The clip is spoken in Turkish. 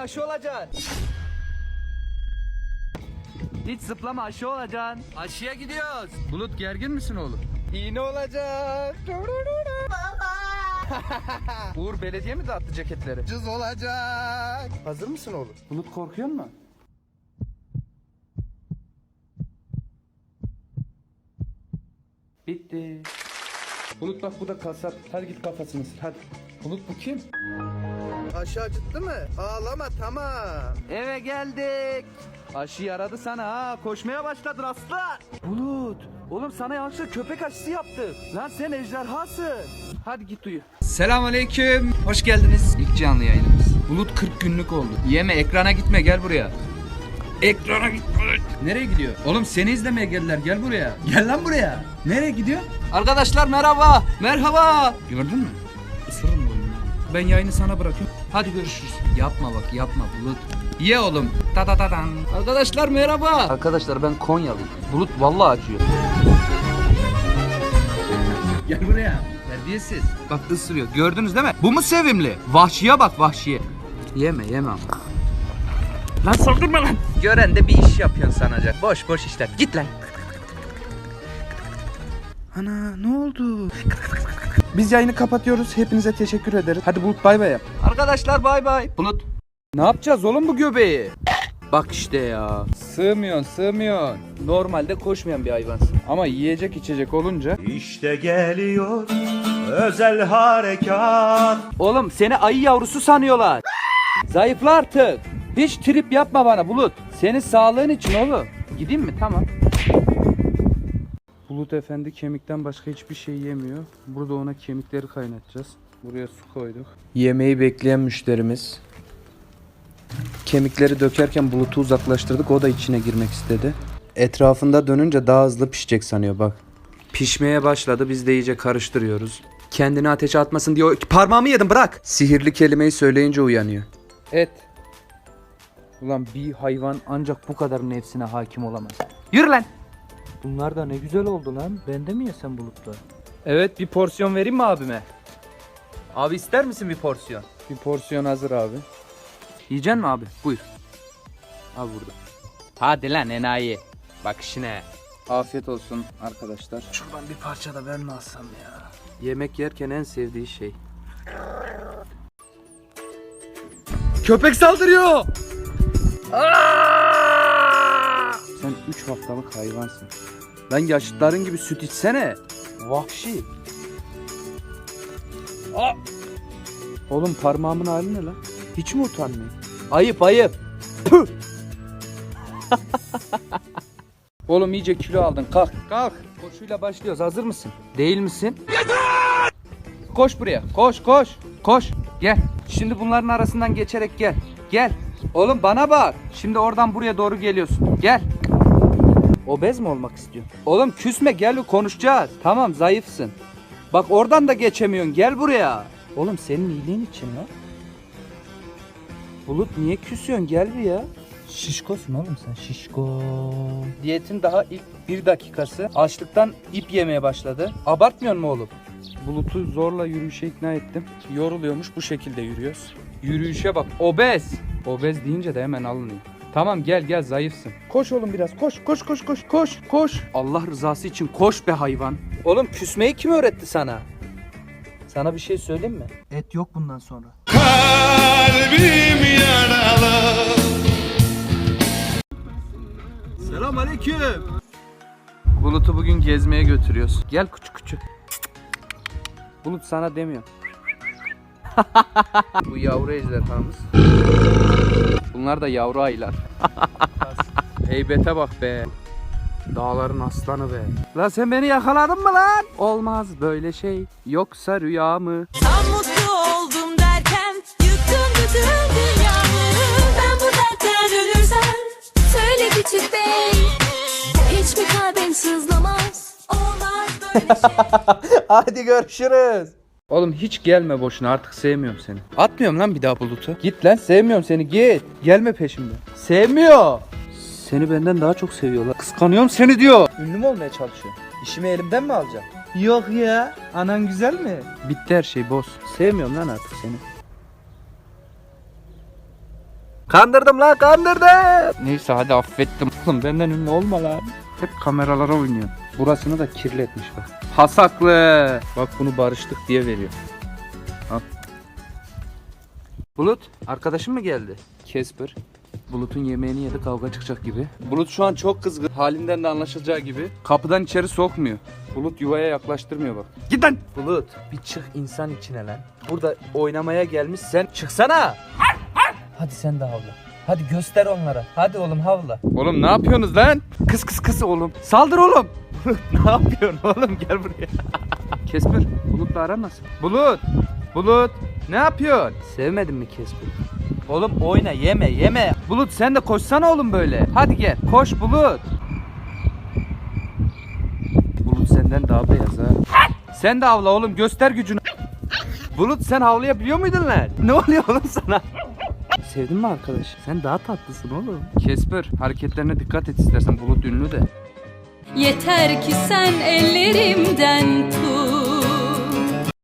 aşı olacaksın. Hiç zıplama aşı olacaksın. Aşıya gidiyoruz. Bulut gergin misin oğlum? İğne olacak. Uğur belediye mi dağıttı ceketleri? Cız olacak. Hazır mısın oğlum? Bulut korkuyor mu? Bitti. Bulut bak bu da kasap. Hadi git kafasını sil hadi. Bulut bu kim? Aşı acıttı mı? Ağlama tamam. Eve geldik. Aşı yaradı sana ha. Koşmaya başladın aslan. Bulut. Oğlum sana yanlışlıkla köpek aşısı yaptık. Lan sen ejderhasın. Hadi git uyu. Selamünaleyküm. Hoş geldiniz. İlk canlı yayınımız. Bulut 40 günlük oldu. Yeme ekrana gitme gel buraya. Ekrana gitme. Nereye gidiyor? Oğlum seni izlemeye geldiler gel buraya. Gel lan buraya. Nereye gidiyor? Arkadaşlar merhaba. Merhaba. Gördün mü? Ben yayını sana bırakıyorum. Hadi görüşürüz. Yapma bak yapma Bulut. Ye oğlum. Ta ta ta tan. Arkadaşlar merhaba. Arkadaşlar ben Konyalıyım. Bulut vallahi acıyor. Gel buraya. Terbiyesiz. Bak ısırıyor. Gördünüz değil mi? Bu mu sevimli? Vahşiye bak vahşiye. Yeme yeme ama. Lan saldırma lan. Gören de bir iş yapıyorsun sanacak. Boş boş işler. Git lan. Ana ne oldu? Biz yayını kapatıyoruz. Hepinize teşekkür ederiz. Hadi Bulut bay bay yap. Arkadaşlar bay bay. Bulut. Ne yapacağız oğlum bu göbeği? Bak işte ya. Sığmıyorsun sığmıyorsun. Normalde koşmayan bir hayvansın. Ama yiyecek içecek olunca. İşte geliyor özel harekat. Oğlum seni ayı yavrusu sanıyorlar. Zayıfla artık. Hiç trip yapma bana Bulut. Senin sağlığın için oğlum. Gideyim mi? Tamam. Bulut Efendi kemikten başka hiçbir şey yemiyor. Burada ona kemikleri kaynatacağız. Buraya su koyduk. Yemeği bekleyen müşterimiz. Kemikleri dökerken Bulut'u uzaklaştırdık. O da içine girmek istedi. Etrafında dönünce daha hızlı pişecek sanıyor bak. Pişmeye başladı. Biz de iyice karıştırıyoruz. Kendini ateşe atmasın diye parmağımı yedim bırak. Sihirli kelimeyi söyleyince uyanıyor. Et. Ulan bir hayvan ancak bu kadar nefsine hakim olamaz. Yürü lan. Bunlar da ne güzel oldu lan. Ben de mi yesem Bulut'la? Evet bir porsiyon vereyim mi abime? Abi ister misin bir porsiyon? Bir porsiyon hazır abi. Yiyeceksin mi abi? Buyur. Al burada. Hadi lan enayi. Bak işine. Afiyet olsun arkadaşlar. Şuradan bir parça da ben mi alsam ya? Yemek yerken en sevdiği şey. Köpek saldırıyor! Sen 3 haftalık hayvansın. Lan yaşıtların gibi süt içsene. Vahşi. Aa! Oğlum parmağımın hali ne lan? Hiç mi utanmıyor? Ayıp ayıp. Oğlum iyice kilo aldın. Kalk. Kalk. Koşuyla başlıyoruz. Hazır mısın? Değil misin? Koş buraya. Koş koş. Koş. Gel. Şimdi bunların arasından geçerek gel. Gel. Oğlum bana bak. Şimdi oradan buraya doğru geliyorsun. Gel. Obez mi olmak istiyorsun? Oğlum küsme gel konuşacağız. Tamam zayıfsın. Bak oradan da geçemiyorsun. Gel buraya. Oğlum senin iyiliğin için lan. Bulut niye küsüyorsun? Gel bir ya. Şişkosun oğlum sen şişko. Diyetin daha ilk bir dakikası açlıktan ip yemeye başladı. Abartmıyor mu oğlum? Bulut'u zorla yürüyüşe ikna ettim. Yoruluyormuş bu şekilde yürüyoruz. Yürüyüşe bak obez. Obez deyince de hemen alınıyor. Tamam gel gel zayıfsın. Koş oğlum biraz koş koş koş koş koş koş. Allah rızası için koş be hayvan. Oğlum küsmeyi kim öğretti sana? Sana bir şey söyleyeyim mi? Et yok bundan sonra. Selam aleyküm. Bulut'u bugün gezmeye götürüyoruz. Gel küçük küçük. Bulut sana demiyor. Bu yavru ejderhamız. Bunlar da yavru aylar. Heybete bak be. Dağların aslanı be. Lan sen beni yakaladın mı lan? Olmaz böyle şey. Yoksa rüya mı? Tam mutlu oldum derken yıktın bütün dünyamı Ben bu dertten ölürsem söyle küçük bey Hiç mi kalbin sızlamaz olmaz böyle şey Hadi görüşürüz. Oğlum hiç gelme boşuna artık sevmiyorum seni. Atmıyorum lan bir daha bulutu. Git lan sevmiyorum seni git. Gelme peşimden. Sevmiyor. Seni benden daha çok seviyorlar. Kıskanıyorum seni diyor. Ünlü mü olmaya çalışıyor? İşimi elimden mi alacak? Yok ya. Anan güzel mi? Bitti her şey boz. Sevmiyorum lan artık seni. Kandırdım lan kandırdım. Neyse hadi affettim. Oğlum benden ünlü olma lan. Hep kameralara oynuyor. Burasını da kirletmiş bak. Pasaklı. Bak bunu barıştık diye veriyor. Al. Bulut arkadaşın mı geldi? Kesper. Bulut'un yemeğini yedi kavga çıkacak gibi. Bulut şu an çok kızgın. Halinden de anlaşılacağı gibi. Kapıdan içeri sokmuyor. Bulut yuvaya yaklaştırmıyor bak. Git lan. Bulut bir çık insan içine lan. Burada oynamaya gelmiş sen çıksana. Hadi sen de havla. Hadi göster onlara. Hadi oğlum havla. Oğlum ne yapıyorsunuz lan? Kız kız kız oğlum. Saldır oğlum. Bulut ne yapıyorsun oğlum gel buraya. Kesper Bulut'la aran nasıl? Bulut. Bulut ne yapıyorsun? Sevmedin mi Kesper? Oğlum oyna yeme yeme. Bulut sen de koşsana oğlum böyle. Hadi gel koş Bulut. Bulut senden daha beyaz ha. Sen de havla oğlum göster gücünü. Bulut sen havlayabiliyor muydun lan? Ne oluyor oğlum sana? Sevdin mi arkadaş? Sen daha tatlısın oğlum. Kesper hareketlerine dikkat et istersen Bulut ünlü de. Yeter ki sen ellerimden tut